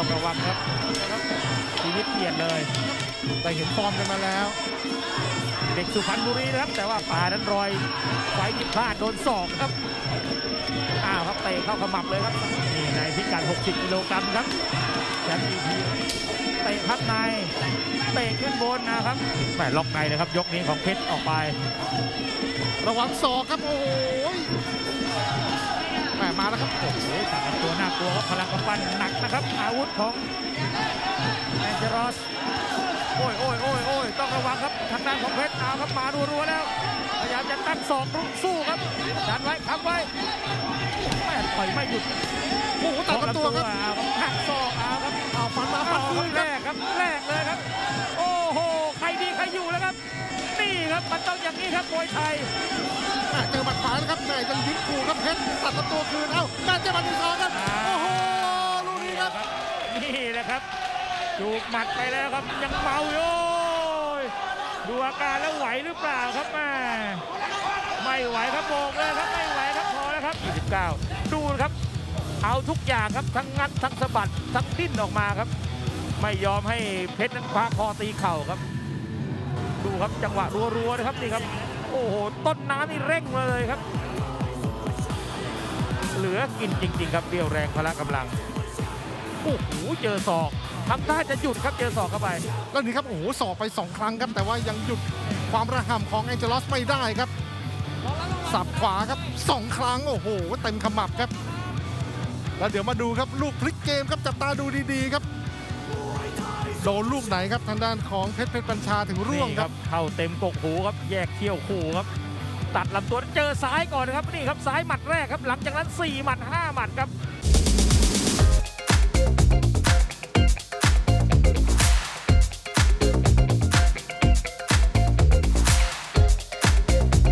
ต้องระวังครับชีวิตเปลี่ยนเลยแต่เห็นฟอร์มกันมาแล้ว เด็กสุพรรณบุรีนะครับ แต่ว่าป่านั้นรอยไฟที่พลาดโดนศอกครับอ้าวครับเตะเข้าขมับเลยครับนี่ในพิกัด 60 กิโลกรัมครับแชมป์อีพีเตะพับในเตะขึ้นบนนะครับแหมล็อกในเลยครับ ยกนี้ของเพชรออกไประวังศอกครับโอ้โหแห มมาแล้วครับโอ้โหโอ้ยต่างกันตัวน่ากลัวครับพลังกำปั้นหนักนะครับ อาวุธของแอนเจรอสโอ้ยโอ้ยโอ้ยโอ้ยต้องระวังครับทางด้านของเพชรเอาครับมารัวๆแล้วพยายามจะตั้งศอกสู้ครับดันไว้ค้ำไว้แม่ต่อยไม่หยุดโอ้โหตัดลำตัวครับเอาครับหักศอกเอาครับเอาฟันมาฟัเอานคคืรับนคแรรับกครับแรกเลยครับ โอ้โหใครดีใครอยู่แล้วครับ นี่ครับมันต้องอย่างนี้ครับมวยไทยแหม่ เจอหมัดขวานะครับแหม่ยังยิ้มขู่ครับเพชรตัดลำตัวคืนเอ้าแม่เจอหมัดที่สองครับโอ้โหลูกนี้ครับนี่แหละครับจูบหมัดไปแล้วครับยังเมาอยู่โอ้ยดูอาการแล้วไหวหรือเปล่าครับแม่ไม่ไหวครับโบกเลยครับไม่ไหวครับพอแล้วครับ 29 ดูนะครับ เอาทุกอย่างครับทั้งงัดทั้งสะบัดทั้งดิ้นออกมาครับ ไม่ยอมให้เพชรนั้นคว้าคอตีเข่าครับ ดูครับจังหวะรัวๆนะครับนี่ครับ โอ้โห ต้นน้ำนี่เร่งมาเลยครับ เหลือกินจริง ๆ ครับเรี่ยวแรงพละกำลัง โอ้โห เจอศอกทำท่าจะหยุดครับเจอศอกเข้าไป แล้วนี่ครับโอ้โหสอบไป 2 ครั้งครับ แต่ว่ายังหยุดความระห่ำของแองเจลอสไม่ได้ครับ สับขวาครับ 2 ครั้ง โอ้โห เต็มขมับครับ แล้วเดี๋ยวมาดูครับลูกพลิกเกมครับจับตาดูดีๆครับ โดนลูกไหนครับทางด้านของเพชรเพชรบัญชาถึงร่วงครับ เข้าเต็มกกหูครับแยกเขี้ยวคู่ครับ ตัดลำตัวเจอซ้ายก่อนนะครับนี่ครับซ้ายหมัดแรกครับ หลังจากนั้น 4 หมัด 5 หมัดครับ